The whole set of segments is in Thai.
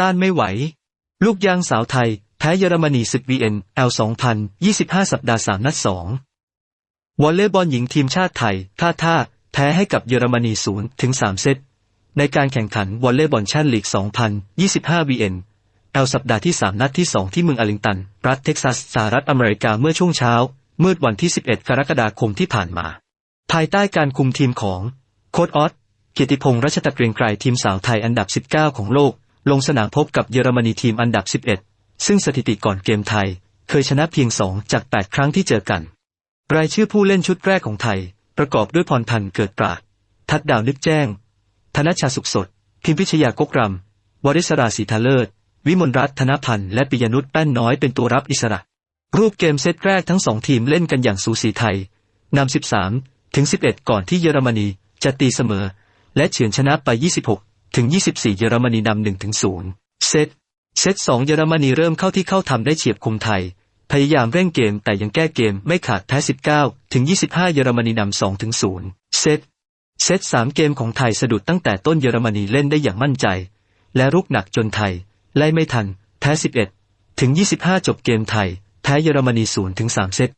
ต้านไม่ไหว ลูกยางสาวไทย แพ้เยอรมนีศึก VN L 2000 25 สัปดาห์ 3 นัด 2 วอลเลย์บอลหญิงทีมชาติไทยท่าท่า แพ้ให้กับเยอรมนี 0 ถึง 3 เซต ในการแข่งขันวอลเลย์บอลแชมป์ลีก 2025 VN L สัปดาห์ที่ 3 นัดที่ 2 ที่เมืองอาริงตัน รัฐเท็กซัส สหรัฐอเมริกาเมื่อช่วงเช้า มืดวันที่ 11 กรกฎาคมที่ผ่านมา ภายใต้การคุมทีมของโค้ชออสเกียรติพงษ์รัชตะเกรียงไกรทีมสาวไทยอันดับ 19 ของโลก ลงสนามพบกับเยอรมนีทีมอันดับ 11 ซึ่งสถิติก่อนเกมไทย เคยชนะเพียง 2 จาก 8 ครั้งที่เจอกัน รายชื่อผู้เล่นชุดแรกของไทย ประกอบด้วยพรพันธ์เกิดปราด ทัดดาวนึกแจ้ง ธนชาสุขสด พิมพิชยากกรำวริศราศรีทาเลิศ วิมลรัตน์ธนพันธ์และปิยนุชแป้นน้อยเป็นตัวรับอิสระ รูปเกมเซตแรกทั้งสองทีมเล่นกันอย่างสูสีไทยนำ13 ถึง 11 ก่อนที่เยอรมนีจะตีเสมอ และเฉือนชนะไป 26 ถึง 24 เยอรมนีนำ1ถึง0เซตเซต2เยอรมนีเริ่มเข้าที่เข้าทำได้เฉียบคมไทย พยายามเร่งเกมแต่ยังแก้เกมไม่ขาดแพ้ 19 ถึง 25 เยอรมนีนำ2ถึง0เซตเซต3เกมของไทยสะดุดตั้งแต่ต้นเยอรมนีเล่นได้อย่างมั่นใจ และรุกหนักจนไทย ไล่ไม่ทัน แพ้ 11 ถึง 25 จบเกมไทย แพ้เยอรมนี0ถึง3เซต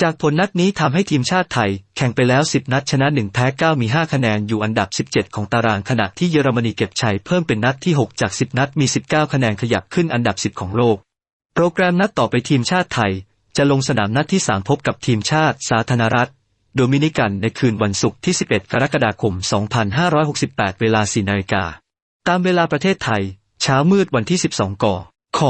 จากผลนัดนี้ทำให้ทีมชาติไทย แข่งไปแล้ว 10 นัดชนะ 1 แพ้ 9 มี 5 คะแนนอยู่อันดับ 17 ของตารางขณะที่เยอรมนีเก็บชัยเพิ่มเป็นนัดที่ 6 จาก 10 นัดมี 19 คะแนนขยับขึ้นอันดับ 10 ของโลก โปรแกรมนัดต่อไปทีมชาติไทย จะลงสนามนัดที่ 3 พบกับทีมชาติ สาธารณรัฐ โดมินิกันในคืนวันศุกร์ที่ 11 กรกฎาคม 2568 เวลา4นาฬิกาตามเวลาประเทศไทย เช้ามืดวันที่ 12กค